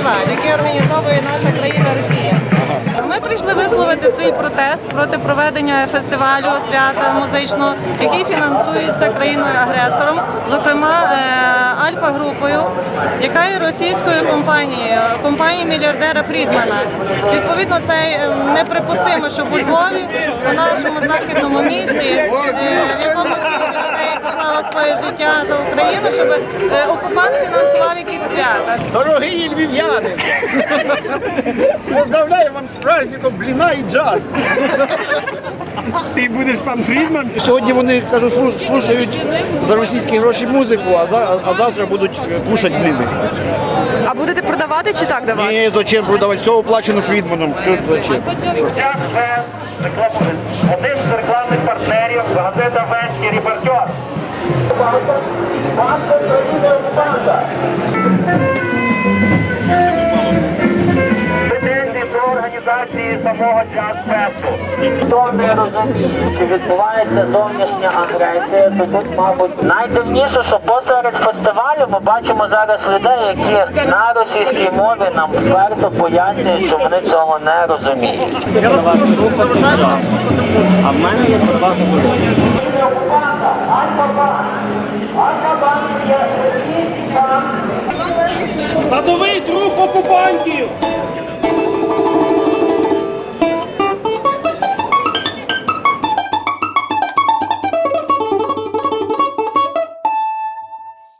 фестиваль, який організовує наша країна Росія. Ми прийшли висловити свій протест проти проведення фестивалю свята музичного, який фінансується країною-агресором, зокрема е, Альфа-групою, яка є російською компанією, компанією мільярдера Фрідмана. Відповідно, це е, неприпустимо, щоб у Львові, у нашому західному місті, е, в якому поклало своє життя за Україну, щоб е, окупант фінансував якісь свята. Дорогі львів'яни! Поздравляю вам з праздником бліна і джаз. Ти будеш пан Фрідман? Сьогодні вони кажу, слуш- слушають за російські гроші музику, а, за- а завтра будуть е, кушати бліни. А будете продавати чи так давати? Ні, зачем продавати? Все оплачено Фрідманом. Що зачем? Вже один з рекламних партнерів газета Веський репортер. Хто не розуміє, що відбувається зовнішня агресія, то тут, мабуть, найдивніше, що посеред фестивалю ми бачимо зараз людей, які на російській мові нам вперто пояснюють, що вони цього не розуміють. А в мене є два Садовий